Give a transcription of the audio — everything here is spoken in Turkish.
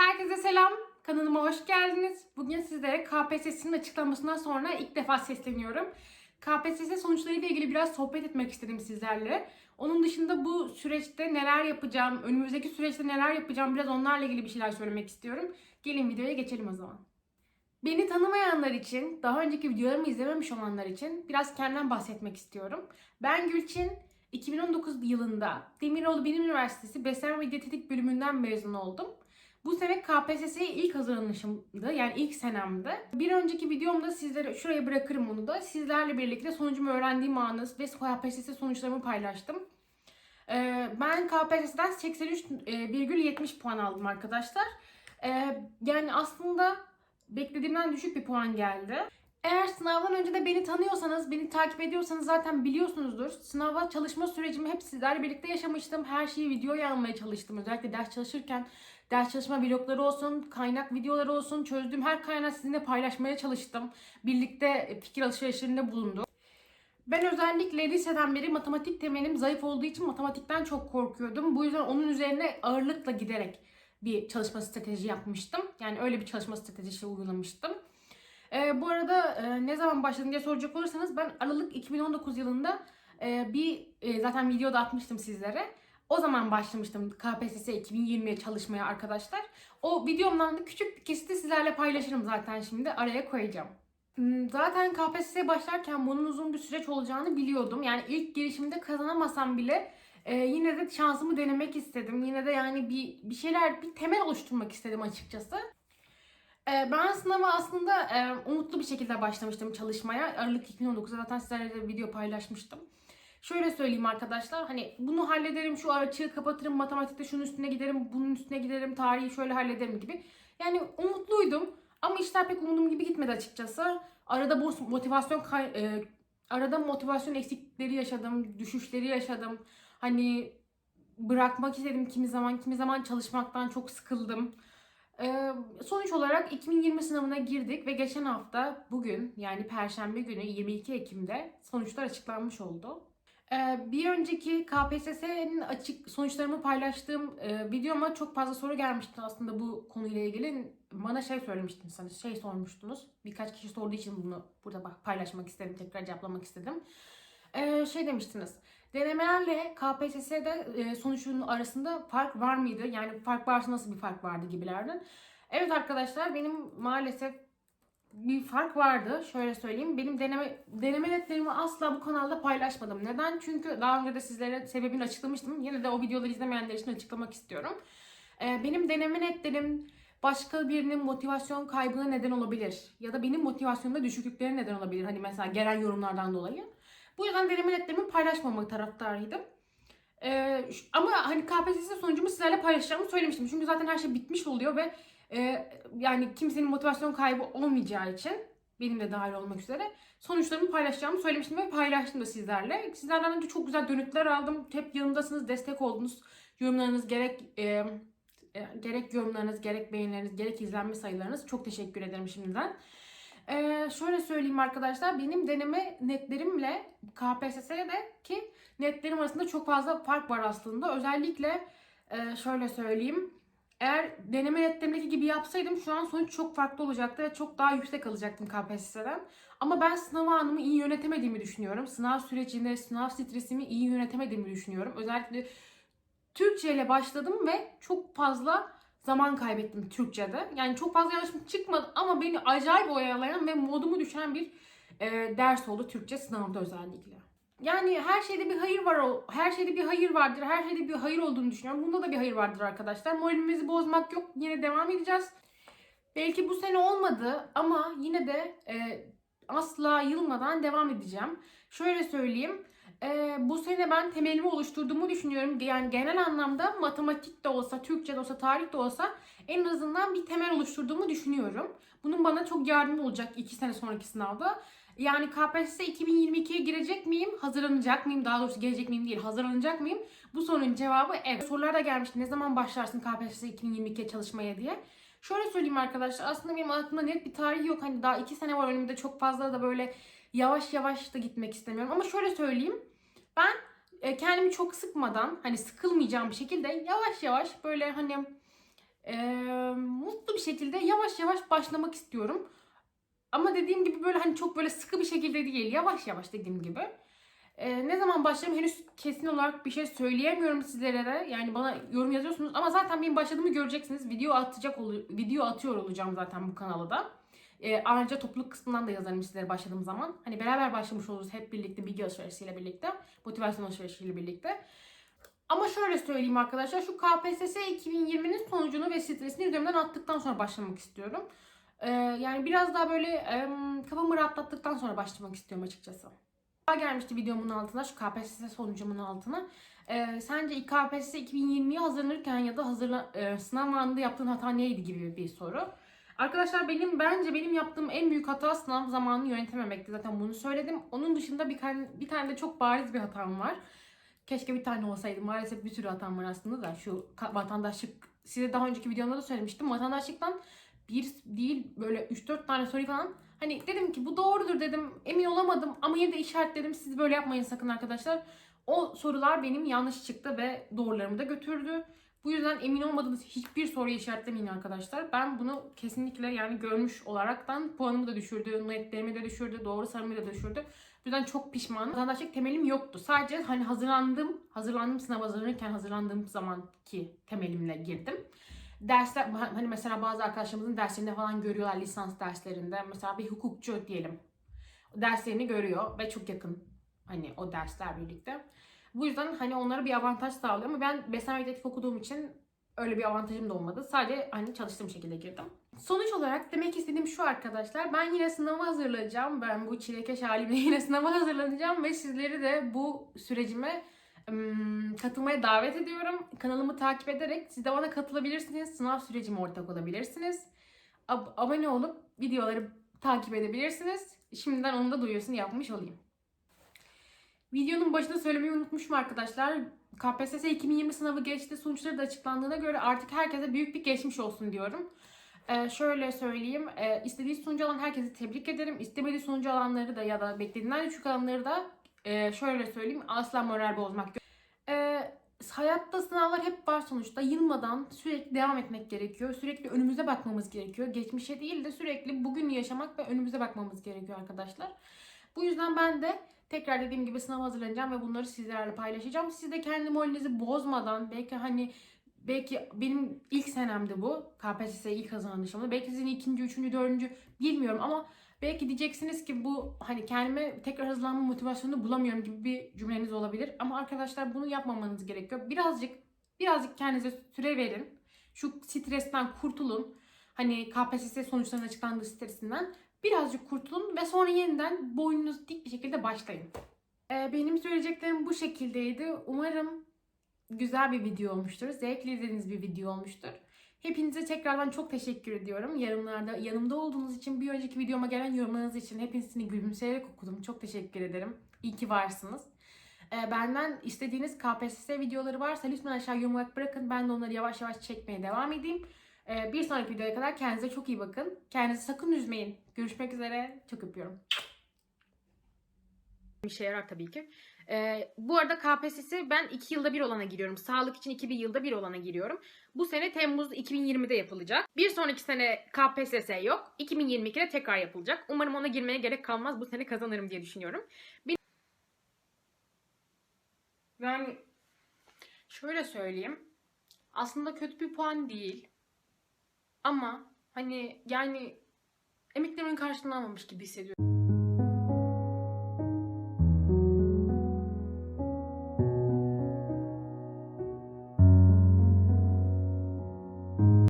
Herkese selam. Kanalıma hoş geldiniz. Bugün sizlere KPSS'nin açıklamasından sonra ilk defa sesleniyorum. KPSS sonuçlarıyla ilgili biraz sohbet etmek istedim sizlerle. Onun dışında bu süreçte neler yapacağım, önümüzdeki süreçte neler yapacağım biraz onlarla ilgili bir şeyler söylemek istiyorum. Gelin videoya geçelim o zaman. Beni tanımayanlar için, daha önceki videolarımı izlememiş olanlar için biraz kendimden bahsetmek istiyorum. Ben Gülçin, 2019 yılında Demiroğlu Bilim Üniversitesi Beslenme ve Diyetetik bölümünden mezun oldum. Bu sene KPSS'ye ilk hazırlanışımdı. Yani ilk senemdi. Bir önceki videomda sizlere şuraya bırakırım onu da. Sizlerle birlikte sonucumu öğrendiğim anı ve KPSS sonuçlarımı paylaştım. Ee, Ben KPSS'den 83,70 puan aldım arkadaşlar. Ee, Yani aslında beklediğimden düşük bir puan geldi. Eğer sınavdan önce de beni tanıyorsanız, beni takip ediyorsanız zaten biliyorsunuzdur. Sınava çalışma sürecimi hep sizlerle birlikte yaşamıştım. Her şeyi videoya almaya çalıştım. Özellikle ders çalışırken ders çalışma vlogları olsun, kaynak videoları olsun, çözdüğüm her kaynağı sizinle paylaşmaya çalıştım. Birlikte fikir alışverişlerinde bulundum. Ben özellikle liseden beri matematik temelim zayıf olduğu için matematikten çok korkuyordum. Bu yüzden onun üzerine ağırlıkla giderek bir çalışma strateji yapmıştım. Yani öyle bir çalışma stratejisi uygulamıştım. Ee, bu arada e, ne zaman başladım diye soracak olursanız ben Aralık 2019 yılında e, bir e, zaten videoda atmıştım sizlere. O zaman başlamıştım KPSS 2020'ye çalışmaya arkadaşlar. O videomdan da küçük bir kesiti sizlerle paylaşırım zaten şimdi araya koyacağım. Hmm, Zaten KPSS'ye başlarken bunun uzun bir süreç olacağını biliyordum. Yani ilk girişimde kazanamasam bile e, yine de şansımı denemek istedim. Yine de yani bir bir şeyler, bir temel oluşturmak istedim açıkçası. Ee, Ben sınava aslında e, umutlu bir şekilde başlamıştım çalışmaya. Aralık 2019'da zaten sizlerle de video paylaşmıştım. Şöyle söyleyeyim arkadaşlar hani bunu hallederim şu açığı kapatırım matematikte şunun üstüne giderim bunun üstüne giderim tarihi şöyle hallederim gibi. Yani umutluydum ama işler pek umduğum gibi gitmedi açıkçası. Arada bu motivasyon e, arada motivasyon eksikleri yaşadım, düşüşleri yaşadım. Hani bırakmak istedim kimi zaman, kimi zaman çalışmaktan çok sıkıldım. Ee, sonuç olarak 2020 sınavına girdik ve geçen hafta bugün yani Perşembe günü 22 Ekim'de sonuçlar açıklanmış oldu. Ee, bir önceki KPSS'nin açık sonuçlarımı paylaştığım e, videoma çok fazla soru gelmişti aslında bu konuyla ilgili. Bana şey söylemiştiniz, şey sormuştunuz. Birkaç kişi sorduğu için bunu burada paylaşmak istedim, tekrar cevaplamak istedim. Ee, şey demiştiniz. Denemelerle KPSS'de sonuçların arasında fark var mıydı? Yani fark varsa nasıl bir fark vardı gibilerden. Evet arkadaşlar benim maalesef bir fark vardı. Şöyle söyleyeyim. Benim deneme deneme netlerimi asla bu kanalda paylaşmadım. Neden? Çünkü daha önce de sizlere sebebini açıklamıştım. Yine de o videoları izlemeyenler için açıklamak istiyorum. Ee, benim deneme netlerim başka birinin motivasyon kaybına neden olabilir. Ya da benim motivasyonumda düşüklüklere neden olabilir. Hani mesela gelen yorumlardan dolayı. Bu yüzden deneme netlerimi paylaşmamak taraftarıydım. Ee, ama hani KPSS sonucumu sizlerle paylaşacağımı söylemiştim. Çünkü zaten her şey bitmiş oluyor ve e, yani kimsenin motivasyon kaybı olmayacağı için benim de dahil olmak üzere sonuçlarımı paylaşacağımı söylemiştim ve paylaştım da sizlerle. Sizlerden önce çok güzel dönütler aldım. Hep yanımdasınız, destek oldunuz. Yorumlarınız gerek e, e, gerek yorumlarınız, gerek beğenileriniz, gerek izlenme sayılarınız çok teşekkür ederim şimdiden. Ee, şöyle söyleyeyim arkadaşlar benim deneme netlerimle KPSS'deki netlerim arasında çok fazla fark var aslında. Özellikle e, şöyle söyleyeyim. Eğer deneme netlerimdeki gibi yapsaydım şu an sonuç çok farklı olacaktı ve çok daha yüksek alacaktım KPSS'den. Ama ben sınav anımı iyi yönetemediğimi düşünüyorum. Sınav sürecinde sınav stresimi iyi yönetemediğimi düşünüyorum. Özellikle Türkçe ile başladım ve çok fazla zaman kaybettim Türkçe'de. Yani çok fazla yanlışım çıkmadı ama beni acayip oyalayan ve modumu düşen bir e, ders oldu Türkçe sınavda özellikle. Yani her şeyde bir hayır var, her şeyde bir hayır vardır, her şeyde bir hayır olduğunu düşünüyorum. Bunda da bir hayır vardır arkadaşlar. Moralimizi bozmak yok, yine devam edeceğiz. Belki bu sene olmadı ama yine de e, asla yılmadan devam edeceğim. Şöyle söyleyeyim, e, bu sene ben temelimi oluşturduğumu düşünüyorum. Yani genel anlamda matematik de olsa, Türkçe de olsa, tarih de olsa en azından bir temel oluşturduğumu düşünüyorum. Bunun bana çok yardımı olacak 2 sene sonraki sınavda. Yani KPSS 2022'ye girecek miyim? Hazırlanacak mıyım? Daha doğrusu gelecek miyim değil. Hazırlanacak mıyım? Bu sorunun cevabı evet. Sorular da gelmişti. Ne zaman başlarsın KPSS 2022'ye çalışmaya diye. Şöyle söyleyeyim arkadaşlar. Aslında benim aklımda net bir tarih yok. Hani daha 2 sene var önümde. Çok fazla da böyle yavaş yavaş da gitmek istemiyorum. Ama şöyle söyleyeyim. Ben e, kendimi çok sıkmadan hani sıkılmayacağım bir şekilde yavaş yavaş böyle hani e, mutlu bir şekilde yavaş yavaş başlamak istiyorum. Ama dediğim gibi böyle hani çok böyle sıkı bir şekilde değil. Yavaş yavaş dediğim gibi. E, ne zaman başlarım henüz kesin olarak bir şey söyleyemiyorum sizlere de. Yani bana yorum yazıyorsunuz ama zaten benim başladığımı göreceksiniz. Video atacak video atıyor olacağım zaten bu kanala da. E, ayrıca topluluk kısmından da yazarım sizlere başladığım zaman. Hani beraber başlamış oluruz hep birlikte bilgi alışverişiyle birlikte. Motivasyon alışverişiyle birlikte. Ama şöyle söyleyeyim arkadaşlar. Şu KPSS 2020'nin sonucunu ve stresini üzerimden attıktan sonra başlamak istiyorum. Ee, yani biraz daha böyle kafamı rahatlattıktan sonra başlamak istiyorum açıkçası. Daha gelmişti videomun altına şu KPSS sonucumun altına. Ee, sence KPSS 2020'ye hazırlanırken ya da hazırla, e, sınav anında yaptığın hata neydi gibi bir soru. Arkadaşlar benim bence benim yaptığım en büyük hata sınav zamanını yönetememekti. Zaten bunu söyledim. Onun dışında bir, tane- bir tane de çok bariz bir hatam var. Keşke bir tane olsaydı. Maalesef bir sürü hatam var aslında da. Şu vatandaşlık, size daha önceki videomda da söylemiştim. Vatandaşlıktan bir değil böyle 3-4 tane soru falan. Hani dedim ki bu doğrudur dedim. Emin olamadım ama yine de işaretledim. Siz böyle yapmayın sakın arkadaşlar. O sorular benim yanlış çıktı ve doğrularımı da götürdü. Bu yüzden emin olmadığınız hiçbir soruyu işaretlemeyin arkadaşlar. Ben bunu kesinlikle yani görmüş olaraktan puanımı da düşürdü, netlerimi de düşürdü, doğru sayımı da düşürdü. Bu yüzden çok pişmanım. Vatandaşlık temelim yoktu. Sadece hani hazırlandım, hazırlandım sınav hazırlanırken hazırlandığım zamanki temelimle girdim. Dersler hani mesela bazı arkadaşlarımızın derslerinde falan görüyorlar lisans derslerinde. Mesela bir hukukçu diyelim. Derslerini görüyor ve çok yakın hani o dersler birlikte. Bu yüzden hani onlara bir avantaj sağlıyor ama ben beslenme diyetip okuduğum için öyle bir avantajım da olmadı. Sadece hani çalıştığım şekilde girdim. Sonuç olarak demek istediğim şu arkadaşlar. Ben yine sınava hazırlanacağım. Ben bu çilekeş halimle yine sınava hazırlanacağım ve sizleri de bu sürecime katılmaya davet ediyorum. Kanalımı takip ederek siz de bana katılabilirsiniz. Sınav sürecime ortak olabilirsiniz. Ab- abone olup videoları takip edebilirsiniz. Şimdiden onu da duyurusunu yapmış olayım. Videonun başında söylemeyi unutmuşum arkadaşlar. KPSS 2020 sınavı geçti. Sonuçları da açıklandığına göre artık herkese büyük bir geçmiş olsun diyorum. Ee, şöyle söyleyeyim. Ee, istediği sonucu alan herkesi tebrik ederim. İstemediği sonucu alanları da ya da beklediğinden düşük alanları da e, şöyle söyleyeyim. Asla moral bozmak. Ee, hayatta sınavlar hep var sonuçta. Yılmadan sürekli devam etmek gerekiyor. Sürekli önümüze bakmamız gerekiyor. Geçmişe değil de sürekli bugün yaşamak ve önümüze bakmamız gerekiyor arkadaşlar. Bu yüzden ben de tekrar dediğim gibi sınava hazırlanacağım ve bunları sizlerle paylaşacağım. Siz de kendi moralinizi bozmadan belki hani belki benim ilk senemdi bu. KPSS ilk hazırlanışımda. Belki sizin ikinci, üçüncü, dördüncü bilmiyorum ama belki diyeceksiniz ki bu hani kendime tekrar hazırlanma motivasyonunu bulamıyorum gibi bir cümleniz olabilir. Ama arkadaşlar bunu yapmamanız gerekiyor. Birazcık birazcık kendinize süre verin. Şu stresten kurtulun. Hani KPSS sonuçlarının açıklandığı stresinden birazcık kurtulun ve sonra yeniden boynunuzu dik bir şekilde başlayın. Ee, benim söyleyeceklerim bu şekildeydi. Umarım güzel bir video olmuştur. Zevkli izlediğiniz bir video olmuştur. Hepinize tekrardan çok teşekkür ediyorum. Yorumlarda yanımda olduğunuz için, bir önceki videoma gelen yorumlarınız için hepsini gülümseyerek okudum. Çok teşekkür ederim. İyi ki varsınız. Ee, benden istediğiniz KPSS videoları varsa lütfen aşağı yorum olarak bırakın. Ben de onları yavaş yavaş çekmeye devam edeyim. Ee, bir sonraki videoya kadar kendinize çok iyi bakın. Kendinizi sakın üzmeyin. Görüşmek üzere. Çok öpüyorum. Bir şey yarar tabii ki. Ee, bu arada KPSS ben 2 yılda bir olana giriyorum. Sağlık için 2 yılda bir olana giriyorum. Bu sene Temmuz 2020'de yapılacak. Bir sonraki sene KPSS yok. 2022'de tekrar yapılacak. Umarım ona girmeye gerek kalmaz. Bu sene kazanırım diye düşünüyorum. Bir... Yani şöyle söyleyeyim. Aslında kötü bir puan değil. Ama hani yani emeklerimin karşılığını almamış gibi hissediyorum.